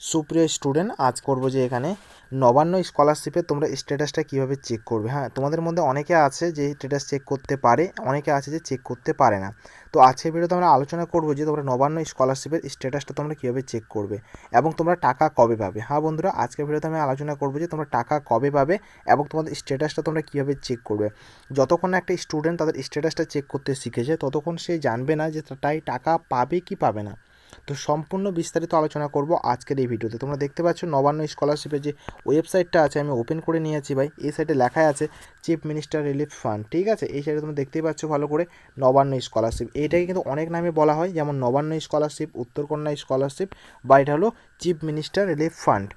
সুপ্রিয় স্টুডেন্ট, আজ করব যে এখানে নবান্ন স্কলারশিপে তোমরা স্ট্যাটাসটা কীভাবে চেক করবে। হ্যাঁ তোমাদের মধ্যে অনেকে আছে যে স্ট্যাটাস চেক করতে পারে, অনেকে আছে যে চেক করতে পারে না। তো আজকের ভিডিওতে আমরা আলোচনা করব যে তোমরা নবান্ন স্কলারশিপের স্ট্যাটাসটা তোমরা কীভাবে চেক করবে এবং তোমরা টাকা কবে পাবে। হ্যাঁ বন্ধুরা, আজকের ভিডিওতে আমি আলোচনা করব যে তোমরা টাকা কবে পাবে এবং তোমাদের স্ট্যাটাসটা তোমরা কীভাবে চেক করবে। যতক্ষণ একটা স্টুডেন্ট তাদের স্ট্যাটাসটা চেক করতে শিখেছে, ততক্ষণ সে জানবে না যে তাই টাকা পাবে কি পাবে না। তো সম্পূর্ণ বিস্তারিত আলোচনা করব আজকের এই ভিডিওতে। তোমরা দেখতে পাচ্ছ নবান্ন স্কলারশিপের যে ওয়েবসাইটটা আছে, আমি ওপেন করে নিয়েছি ভাই। এই সাইটে লেখা আছে চিফ মিনিস্টার রিলিফ ফান্ড ঠিক আছে? এই সাইটে তোমরা দেখতেই পাচ্ছ ভালো করে নবান্ন স্কলারশিপ এইটাকে কিন্তু অনেক নামে বলা হয়, যেমন নবান্ন স্কলারশিপ উত্তরকন্যা স্কলারশিপ বা এটা হলো চিফ মিনিস্টার রিলিফ ফান্ড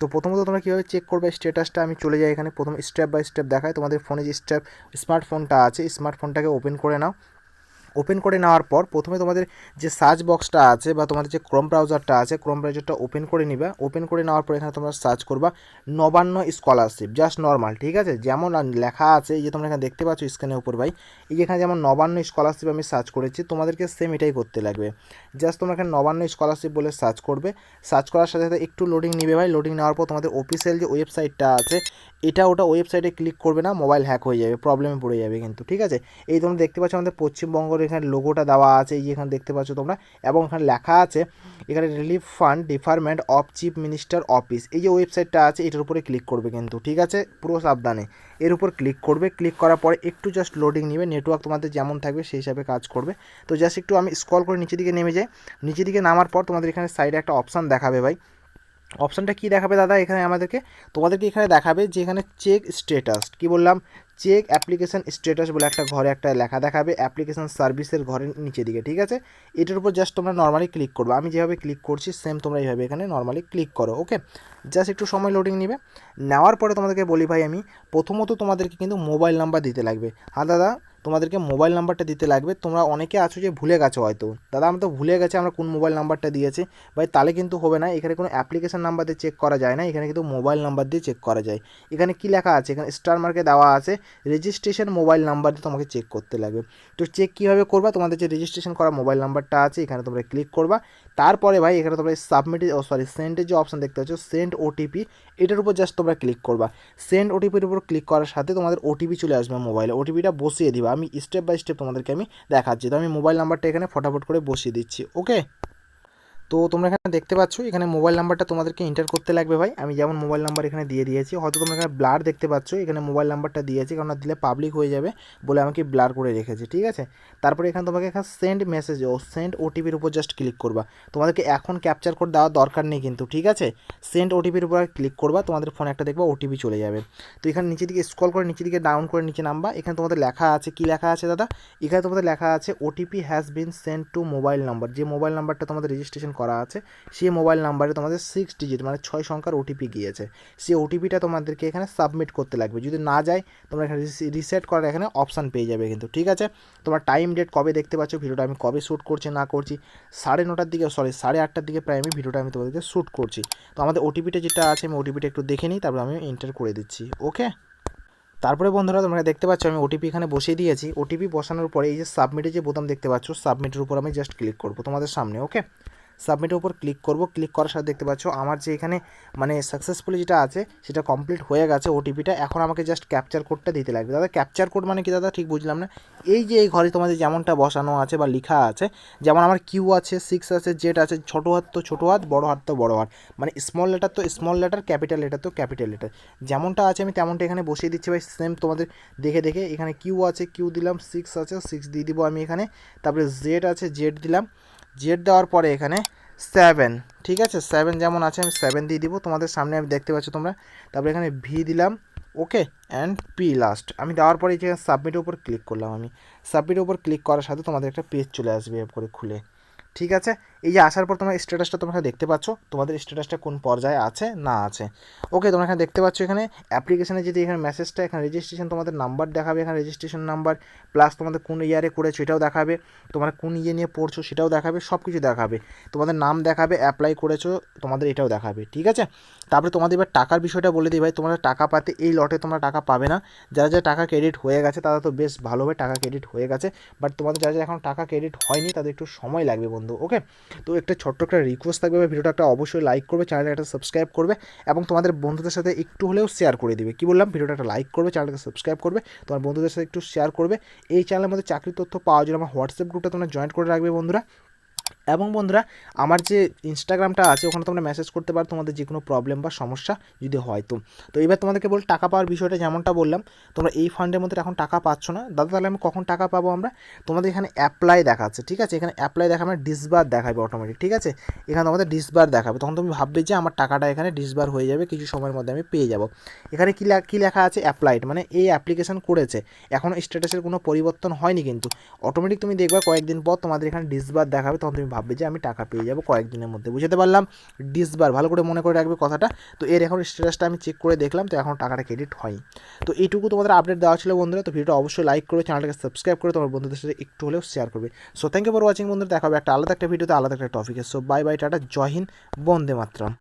তো প্রথমত তোমরা কীভাবে চেক করবে স্ট্যাটাসটা আমি চলে যাই এখানে। প্রথম স্টেপ বাই স্টেপ দেখায় তোমাদের ফোনে যে স্টেপ স্মার্টফোনটা আছে স্মার্টফোনটাকে ওপেন করে নাও। ওপেন করে নেওয়ার পর প্রথমে তোমাদের যে সার্চ বক্সটা আছে বা তোমাদের যে ক্রোম ব্রাউজারটা আছে ক্রোম ব্রাউজারটা ওপেন করে নিবা। ওপেন করে নেওয়ার পর এখানে তোমরা সার্চ করবা নবান্ন স্কলারশিপ জাস্ট নর্মাল ঠিক আছে? যেমন লেখা আছে, এই যে তোমরা এখানে দেখতে পাচ্ছ স্ক্রিনের উপর ভাই, এই যে এখানে যেমন নবান্ন স্কলারশিপ আমি সার্চ করেছি, তোমাদেরকে সেম এটাই করতে লাগবে। জাস্ট তোমরা এখানে নবান্ন স্কলারশিপ বলে সার্চ করবে। সার্চ করার সাথে সাথে একটু লোডিং নিবে ভাই। লোডিং নেওয়ার পর তোমাদের অফিসিয়াল যে ওয়েবসাইটটা আছে, এটা ওটা ওয়েবসাইটে ক্লিক করবে না মোবাইল হ্যাক হয়ে যাবে প্রবলেমে পড়ে যাবে কিন্তু, ঠিক আছে? এই তোমরা দেখতে পাচ্ছ আমাদের পশ্চিমবঙ্গের এখানে লোগোটা দেওয়া আছে, এই যে এখানে দেখতে পাচ্ছ তোমরা। এবং এখানে লেখা আছে, এখানে relief fund department of chief minister office এই যে ওয়েবসাইটটা আছে, এটার উপরে ক্লিক করবে কিন্তু, ঠিক আছে? পুরো সাবধানে। এর উপর ক্লিক করবে ক্লিক করার পরে একটু জাস্ট লোডিং নেবে নেটওয়ার্ক তোমাদের যেমন থাকবে সেই হিসাবে কাজ করবে। তো জাস্ট একটু আমি স্ক্রল করে নিচের দিকে নেমে যাই। নিচের দিকে নামার পর তোমাদের এখানে সাইডে একটা অপশান দেখাবে ভাই। অপশানটা কী দেখাবে দাদা? এখানে আমাদেরকে, তোমাদেরকে এখানে দেখাবে যে এখানে চেক স্টেটাস কি বললাম? চেক অ্যাপ্লিকেশন স্ট্যাটাস বলে একটা ঘরে একটা লেখা দেখাবে অ্যাপ্লিকেশন সার্ভিসের ঘরের নিচে দিকে, ঠিক আছে? এটার উপর জাস্ট তোমরা নর্মালি ক্লিক করবে। আমি যেভাবে ক্লিক করছি সেম তোমরা এইভাবে এখানে নর্মালি ক্লিক করো ওকে জাস্ট একটু সময় লোডিং নেবে। নেওয়ার পরে তোমাদেরকে বলি ভাই আমি, প্রথমত তোমাদেরকে কিন্তু মোবাইল নাম্বার দিতে লাগবে। হ্যাঁ দাদা? তোমাদেরকে মোবাইল নাম্বারটা দিতে লাগবে। তোমরা অনেকে আছো যে ভুলে গেছো হয়তো। দাদা, আমরা তো ভুলে গেছে আমরা কোন মোবাইল নাম্বারটা দিয়েছি। ভাই, তাহলে কিন্তু হবে না। এখানে কোনো অ্যাপ্লিকেশন নাম্বার দিয়ে চেক করা যায় না। এখানে কিন্তু মোবাইল নাম্বার দিয়ে চেক করা যায়। এখানে কি লেখা আছে? এখানে স্টার মার্কে দেওয়া আছে রেজিস্ট্রেশন মোবাইল নাম্বার দিয়ে তোমাকে চেক করতে লাগবে। তো চেক কীভাবে করবা? তোমাদের যে রেজিস্ট্রেশন করা মোবাইল নাম্বারটা আছে, এখানে তোমরা ক্লিক করবা। তারপরে ভাই, এখানে তোমরা সাবমিট ও সরি সেন্ডের যে অপশন দেখতে পাচ্ছ সেন্ড ওটিপি এটার উপর জাস্ট তোমরা ক্লিক করবা। সেন্ড ওটিপির উপর ক্লিক করার সাথে তোমাদের ওটিপি চলে আসবে মোবাইলে ওটিপিটা বসিয়ে দিবা। আমি স্টেপ বাই স্টেপ তোমাদেরকে আমি দেখাচ্ছি। তো আমি মোবাইল নাম্বারটা এখানে ফটাফট করে বসিয়ে দিচ্ছি ওকে তো তোমরা এখানে দেখতে পাচ্ছ, এখানে মোবাইল নাম্বারটা তোমাদেরকে এন্টার করতে লাগবে ভাই। আমি যেমন মোবাইল নাম্বার এখানে দিয়ে দিয়েছি, হয়তো তোমরা এখানে ব্লার দেখতে পাচ্ছ, এখানে মোবাইল নাম্বারটা দিয়েছি কারণ দিলে পাবলিক হয়ে যাবে বলে আমাকে ব্লার করে রেখেছে, ঠিক আছে? তারপরে এখানে তোমাকে এখানে সেন্ড মেসেজ ও সেন্ড ওটিপির উপর জাস্ট ক্লিক করবা। তোমাদেরকে এখন ক্যাপচার কোড দেওয়ার দরকার নেই কিন্তু, ঠিক আছে? সেন্ড ওটিপির উপর ক্লিক করবা, তোমাদের ফোনে একটা দেখবা ওটিপি চলে যাবে। তো এখানে নিচে দিকে স্ক্রল করে, নিচে দিকে ডাউন করে নিচে নামবা। এখানে তোমাদের লেখা আছে, কি লেখা আছে দাদা? এখানে তোমাদের লেখা আছে OTP has been send to mobile number যে মোবাইল নাম্বারটা তোমাদের রেজিস্ট্রেশন করা আছে। সেই মোবাইল নাম্বারে তোমাদের সিক্স ডিজিট মানে ছয় সংখ্যার ওটিপি গিয়েছে। সেই ওটিপিটা তোমাদেরকে এখানে সাবমিট করতে লাগবে। যদি না যায়, তোমরা এখানে রিসেট করার এখানে অপশান পেয়ে যাবে কিন্তু, ঠিক আছে? তোমার টাইম ডেট কবে দেখতে পাচ্ছ, ভিডিওটা আমি কবে শ্যুট করছি, না করছি? সাড়ে নটার দিকে সরি সাড়ে আটটার দিকে প্রায় আমি ভিডিওটা আমি তোমাদেরকে শ্যুট করছি। তো আমাদের ওটিপিটা যেটা আছে, আমি ওটিপিটা একটু দেখে নিই, তারপর আমি এন্টার করে দিচ্ছি ওকে তারপরে বন্ধুরা, তোমরা দেখতে পাচ্ছ, আমি ওটিপি এখানে বসিয়ে দিয়েছি। ওটিপি বসানোর পরে এই যে সাবমিটের যে বোতাম দেখতে পাচ্ছ সাবমিটের উপর আমি জাস্ট ক্লিক করব তোমাদের সামনে ওকে সাবমিটের উপর ক্লিক করব। ক্লিক করার সাথে দেখতে পাচ্ছ আমার যে এখানে মানে সাকসেসফুলি যেটা আছে, সেটা কমপ্লিট হয়ে গেছে ওটিপিটা এখন আমাকে জাস্ট ক্যাপচার কোডটা দিতে লাগবে। দাদা ক্যাপচার কোড মানে কি দাদা? ঠিক বুঝলাম না। এই যে এই ঘরে তোমাদের যেমনটা বসানো আছে বা লেখা আছে, যেমন আমার কিউ আছে সিক্স আছে জেড আছে, ছোটো হাত তো ছোটো হাত, বড় হাত তো বড় হাত। মানে স্মল লেটার তো স্মল লেটার ক্যাপিটাল লেটার তো ক্যাপিটাল লেটার যেমনটা আছে আমি তেমনটা এখানে বসিয়ে দিচ্ছি ভাই সেম তোমাদের দেখে দেখে। এখানে কিউ আছে কিউ দিলাম সিক্স আছে সিক্স দিয়ে দিব আমি এখানে। তারপরে জেড আছে জেড দিলাম। জেড দেওয়ার পরে এখানে সেভেন ঠিক আছে? সেভেন যেমন আছে, আমি সেভেন দিয়ে দিব। তোমাদের সামনে আমি দেখতে পাচ্ছ তোমরা। তারপরে এখানে ভি দিলাম ওকে অ্যান্ড পি লাস্ট আমি দেওয়ার পরে যে সাবমিটের উপর ক্লিক করলাম আমি। সাবমিটের উপর ক্লিক করার সাথে তোমাদের একটা পেজ চলে আসবে করে খুলে। ঠিক আছে? এই যে আসার পর তোমার স্ট্যাটাসটা তোমরা দেখতে পাচ্ছ, তোমাদের স্ট্যাটাসটা কোন পর্যায়ে আছে, না আছে। ওকে তোমরা এখানে দেখতে পাচ্ছ এখানে অ্যাপ্লিকেশনে যদি এখানে মেসেজটা এখানে রেজিস্ট্রেশন তোমাদের নাম্বার দেখাবে, এখানে রেজিস্ট্রেশন নাম্বার প্লাস তোমাদের কোন ইয়ারে করেছ এটাও দেখাবে, তোমরা কোন ইয়ে নিয়ে পড়ছো সেটাও দেখাবে সব কিছু দেখাবে। তোমাদের নাম দেখাবে অ্যাপ্লাই করেছ, তোমাদের এটাও দেখাবে, ঠিক আছে? তারপরে তোমাদের এবার টাকার বিষয়টা বলে দিই ভাই, তোমরা টাকা পাতে, এই লটে তোমরা টাকা পাবে না। যারা যারা টাকা ক্রেডিট হয়ে গেছে, তারা তো বেশ ভালোভাবে টাকা ক্রেডিট হয়ে গেছে বাট তোমাদের যারা যারা এখন টাকা ক্রেডিট হয়নি, তাদের একটু সময় লাগবে বন্ধু ওকে তো একটা ছোট্ট একটা রিকোয়েস্ট থাকবে ভিডিওটা একটা অবশ্যই লাইক করবে চ্যানেলটা একটা সাবস্ক্রাইব করবে, এবং তোমাদের বন্ধুদের সাথে একটু হলেও শেয়ার করে দিবে। কি বললাম? ভিডিওটা একটা লাইক করবে চ্যানেলটা সাবস্ক্রাইব করবে, তোমার বন্ধুদের সাথে একটু শেয়ার করবে। এই চ্যানেলের মধ্যে চাকরির তথ্য পাওয়ার জন্য আমার হোয়াটসঅ্যাপ গ্রুপটা তোমরা জয়েন করে রাখবে, বন্ধুরা। এবং বন্ধুরা, আমার যে ইনস্টাগ্রামটা আছে, ওখানে তোমরা মেসেজ করতে পারো তোমাদের যে কোনো প্রবলেম বা সমস্যা যদি হয় তো। তো এবার তোমাদেরকে বল, টাকা পাওয়ার বিষয়টা যেমনটা বললাম, তোমরা এই ফান্ডের মধ্যে এখন টাকা পাচ্ছ না। দাদা, তাহলে আমি কখন টাকা পাবো আমরা? তোমাদের এখানে অ্যাপ্লাই দেখাচ্ছে, ঠিক আছে? এখানে অ্যাপ্লাই দেখাবে ডিসবার দেখাবে অটোমেটিক ঠিক আছে? এখানে তোমাদের ডিসবার দেখাবে। তখন তুমি ভাববে যে আমার টাকাটা এখানে ডিসবার হয়ে যাবে, কিছু সময়ের মধ্যে আমি পেয়ে যাব। এখানে কী কী লেখা আছে? অ্যাপ্লাইড মানে এই অ্যাপ্লিকেশন করেছে। এখনও স্ট্যাটাসের কোনো পরিবর্তন হয়নি কিন্তু। অটোমেটিক তুমি দেখবে, কয়েকদিন পর তোমাদের এখানে ডিসবার দেখাবে, তখন তুমি ভাববে যে আমি টাকা পেয়ে যাব কয়েকদিনের মধ্যে। বুঝতে পারলাম? ডিসবার ভালো করে মনে করে রাখবে কথাটা। তো এর এখন স্ট্যাটাসটা আমি চেক করে দেখলাম, তো এখন টাকাটা ক্রেডিট হয়নি। তো এইটুকু তোমাদের আপডেট দেওয়া ছিল বন্ধুরা, তো ভিডিওটা অবশ্যই লাইক করে চ্যানেলটাকে সাবস্ক্রাইব করে তোমার বন্ধুদের সাথে একটু হলেও শেয়ার করবে। So thank you for watching বন্ধুরা, দেখা হবে একটা আলাদা একটা ভিডিওতে আলাদা একটা টপিকে সো বাই বাই টাটা, জয় হিন্দ, বন্দে মাতরম।